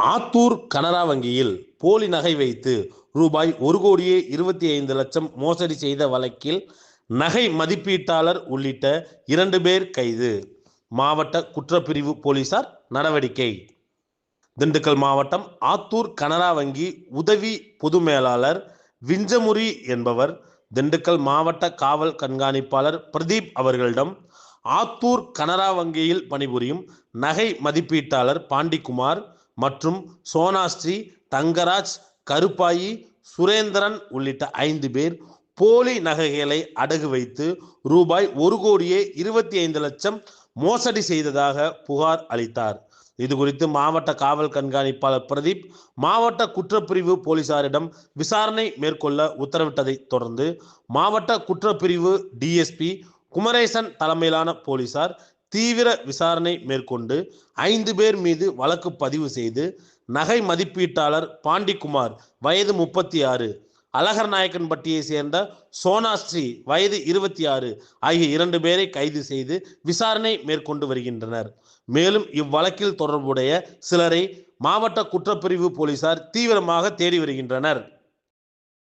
ஆத்தூர் கனரா வங்கியில் போலி நகை வைத்து ரூபாய் ஒரு கோடியே இருபத்தி ஐந்து லட்சம் மோசடி செய்த வழக்கில் நகை மதிப்பீட்டாளர் உள்ளிட்ட இரண்டு பேர் கைது. மாவட்ட குற்றப்பிரிவு போலீசார் நடவடிக்கை. திண்டுக்கல் மாவட்டம் ஆத்தூர் கனரா வங்கி உதவி பொது மேலாளர் விஞ்சமுரி என்பவர் திண்டுக்கல் மாவட்ட காவல் கண்காணிப்பாளர் பிரதீப் அவர்களிடம் ஆத்தூர் கனரா வங்கியில் பணிபுரியும் நகை மதிப்பீட்டாளர் பாண்டிக்குமார் மற்றும் சோனாஸ்ரீ தங்கராஜ் கருப்பாயி சுரேந்திரன் உள்ளிட்ட ஐந்து பேர் போலி நகைகளை அடகு வைத்து ரூபாய் ஒரு கோடியே இருபத்தி ஐந்து லட்சம் மோசடி செய்ததாக புகார் அளித்தார். இது குறித்து மாவட்ட காவல் கண்காணிப்பாளர் பிரதீப் மாவட்ட குற்றப்பிரிவு போலீசாரிடம் விசாரணை மேற்கொள்ள உத்தரவிட்டதை தொடர்ந்து மாவட்ட குற்றப்பிரிவு டிஎஸ்பி குமரேசன் தலைமையிலான போலீசார் தீவிர விசாரணை மேற்கொண்டு ஐந்து பேர் மீது வழக்கு பதிவு செய்து நகை மதிப்பீட்டாளர் பாண்டிக்குமார் வயது முப்பத்தி ஆறு அழகர் நாயக்கன்பட்டியை சேர்ந்த சோனாஸ்ரீ வயது இருபத்தி ஆறு ஆகிய இரண்டு பேரை கைது செய்து விசாரணை மேற்கொண்டு வருகின்றனர். மேலும் இவ்வழக்கில் தொடர்புடைய சிலரை மாவட்ட குற்றப்பிரிவு போலீசார் தீவிரமாக தேடி வருகின்றனர்.